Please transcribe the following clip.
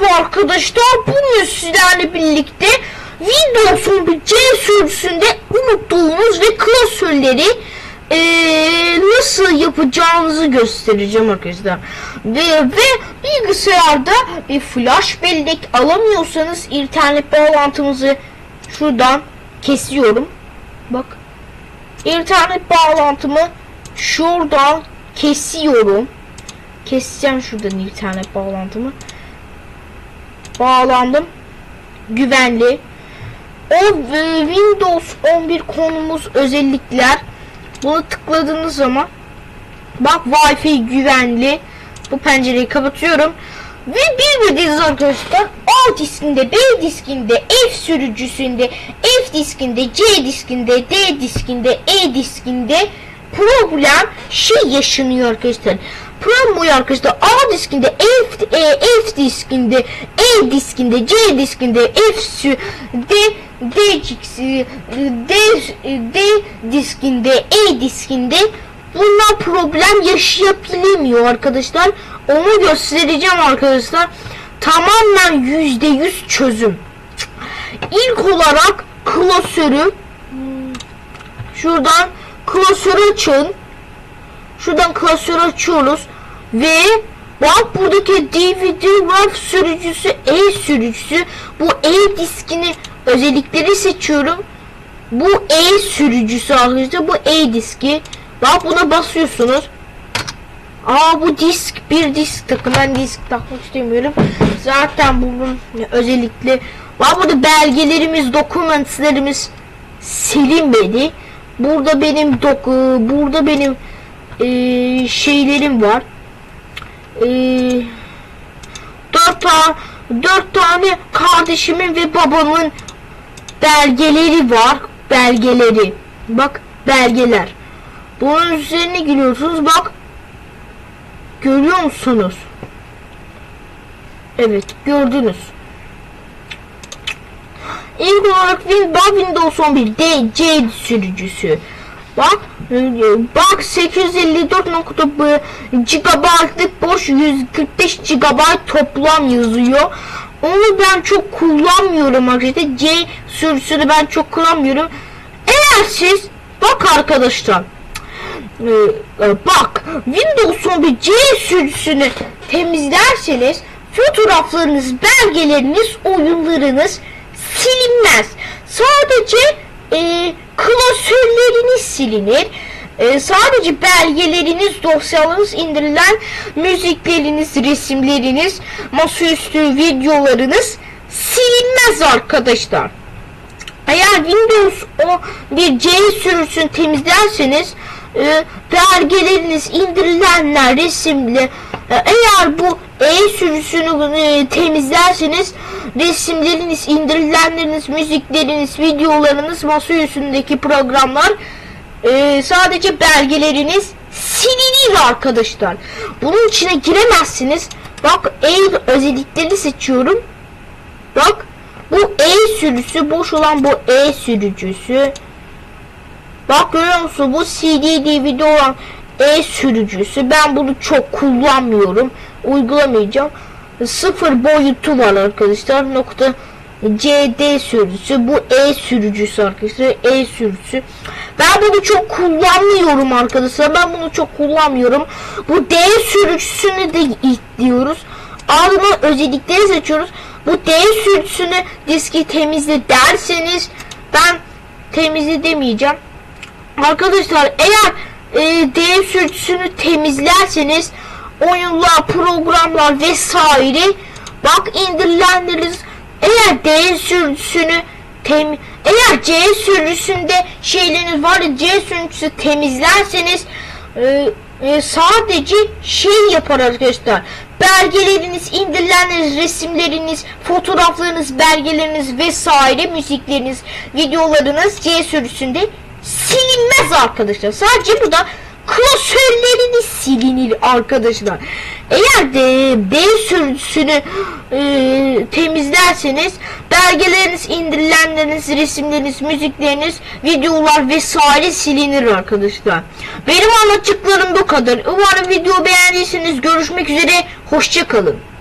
Merhaba arkadaşlar. Bugün sizlerle birlikte Windows'un bir C sürüsünde unuttuğunuz ve klasörleri eee, nasıl yapacağınızı göstereceğim arkadaşlar. Ve, ve bilgisayarda bir flash bellek alamıyorsanız internet bağlantımızı şuradan kesiyorum. Bak. İnternet bağlantımı şuradan kesiyorum. Keseceğim şuradan internet bağlantımı. Bağlandım. Güvenli. O e, Windows 11 konumuz özellikler. Bunu tıkladığınız zaman bak Wi-Fi güvenli. Bu pencereyi kapatıyorum. Ve bilmediğiniz arkadaşlar A diskinde, B diskinde, F sürücüsünde, F diskinde, C diskinde, D diskinde, E diskinde problem şey yaşanıyor arkadaşlar. Problem bu arkadaşlar A diskinde, F, e, F diskinde, E diskinde, C diskinde, F D, D, diksi- D, D diskinde, E diskinde bunlar problem yaşayabilemiyor arkadaşlar. Onu göstereceğim arkadaşlar. Tamamen yüzde yüz çözüm. İlk olarak klasörü şuradan klasörü açın. Şuradan klasörü açıyoruz ve bak buradaki DVD RAW sürücüsü E sürücüsü bu E diskini özellikleri seçiyorum. Bu E sürücüsü arkadaşlar bu E diski. Bak buna basıyorsunuz. Aa bu disk bir disk takım ben disk takmak istemiyorum. Zaten bunun özellikle var burada belgelerimiz, dokumentlerimiz silinmedi. Burada benim dok burada benim eee, şeylerim var. Eee dört tane dört tane kardeşimin ve babamın belgeleri var. Belgeleri. Bak belgeler. Bunun üzerine giriyorsunuz. Bak Görüyor musunuz? Evet gördünüz. İlk olarak Win- bak Windows 11 D, C sürücüsü. Bak e, bak 854.b GB'lık boş 145 GB toplam yazıyor. Onu ben çok kullanmıyorum arkadaşlar. C sürüsünü ben çok kullanmıyorum. Eğer siz bak arkadaşlar ee, e, bak Windows 11 C sürüsünü temizlerseniz fotoğraflarınız, belgeleriniz, oyunlarınız silinmez. Sadece e, klasörleriniz silinir. E, sadece belgeleriniz, dosyalarınız indirilen müzikleriniz, resimleriniz, masaüstü videolarınız silinmez arkadaşlar. Eğer Windows o bir C sürüsünü temizlerseniz e, belgeleriniz indirilenler resimli e, eğer bu E sürüsünü e, temizlerseniz resimleriniz indirilenleriniz müzikleriniz videolarınız masa üstündeki programlar e, sadece belgeleriniz silinir arkadaşlar bunun içine giremezsiniz bak E özelliklerini seçiyorum bak bu E sürüsü boş olan bu E sürücüsü. Bak görüyor musun bu CD DVD olan E sürücüsü. Ben bunu çok kullanmıyorum. Uygulamayacağım. Sıfır boyutu var arkadaşlar. Nokta CD sürücüsü. Bu E sürücüsü arkadaşlar. E sürücüsü. Ben bunu çok kullanmıyorum arkadaşlar. Ben bunu çok kullanmıyorum. Bu D sürücüsünü de diyoruz. Ardından özellikleri seçiyoruz. Bu D sürücüsünü diski temizle derseniz ben temizle demeyeceğim. Arkadaşlar eğer e, D sürücüsünü temizlerseniz oyunlar, programlar vesaire. Bak indirilenleriniz eğer D sürücüsünü tem eğer C sürücüsünde şeyleriniz var ya C sürücüsü temizlerseniz e, e, sadece şey yapar arkadaşlar. Belgeleriniz, indirilenleriniz, resimleriniz, fotoğraflarınız, belgeleriniz vesaire, müzikleriniz, videolarınız C sürüsünde silinmez arkadaşlar. Sadece burada klasörleriniz silinir arkadaşlar. Eğer de D sürüsünü e, temizlerseniz belgeleriniz, indirilenleriniz, resimleriniz, müzikleriniz, videolar vesaire silinir arkadaşlar. Benim anlatacaklarım bu kadar. Umarım video beğendiyseniz görüşmek üzere. Hoşçakalın.